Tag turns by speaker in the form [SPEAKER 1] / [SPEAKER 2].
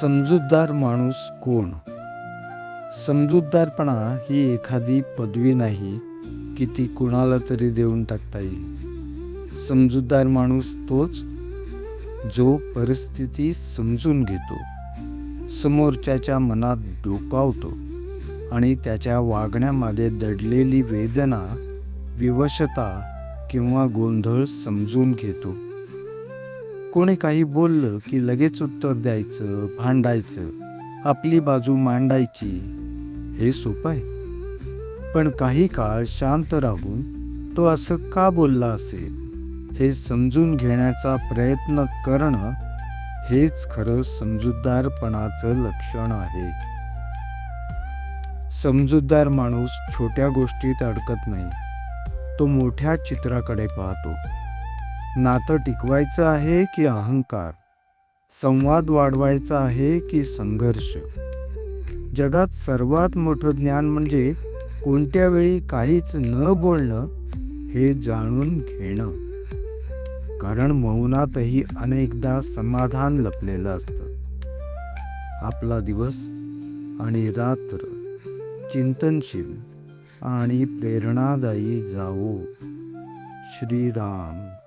[SPEAKER 1] समजूतदार माणूस कोण? समजूतदारपणा ही एखादी पदवी नाही की ती कुणाला तरी देऊन टाकता येईल. समजूतदार माणूस तोच जो परिस्थिती समजून घेतो समोरच्याच्या मनात डोकावतो आणि त्याच्या वागण्यामध्ये दडलेली वेदना विवशता किंवा गोंधळ समजून घेतो. कोणी काही बोललं की लगेच उत्तर द्यायचं भांडायचं आपली बाजू मांडायची हे सोपं आहे. पण काही काळ शांत राहून तो असं का बोलला असेल हे समजून घेण्याचा प्रयत्न करणं हेच खरं समजूतदारपणाचं लक्षण आहे. समजूतदार माणूस छोट्या गोष्टीत अडकत नाही. तो मोठ्या चित्राकडे पाहतो. नातं टिकवायचं आहे की अहंकार? संवाद वाढवायचा आहे की संघर्ष? जगात सर्वात मोठं ज्ञान म्हणजे कोणत्या वेळी काहीच न बोलणं हे जाणून घेणं. कारण मौनातही अनेकदा समाधान लपलेलं असतं. आपला दिवस आणि रात्र चिंतनशील आणि प्रेरणादायी जावो. श्रीराम.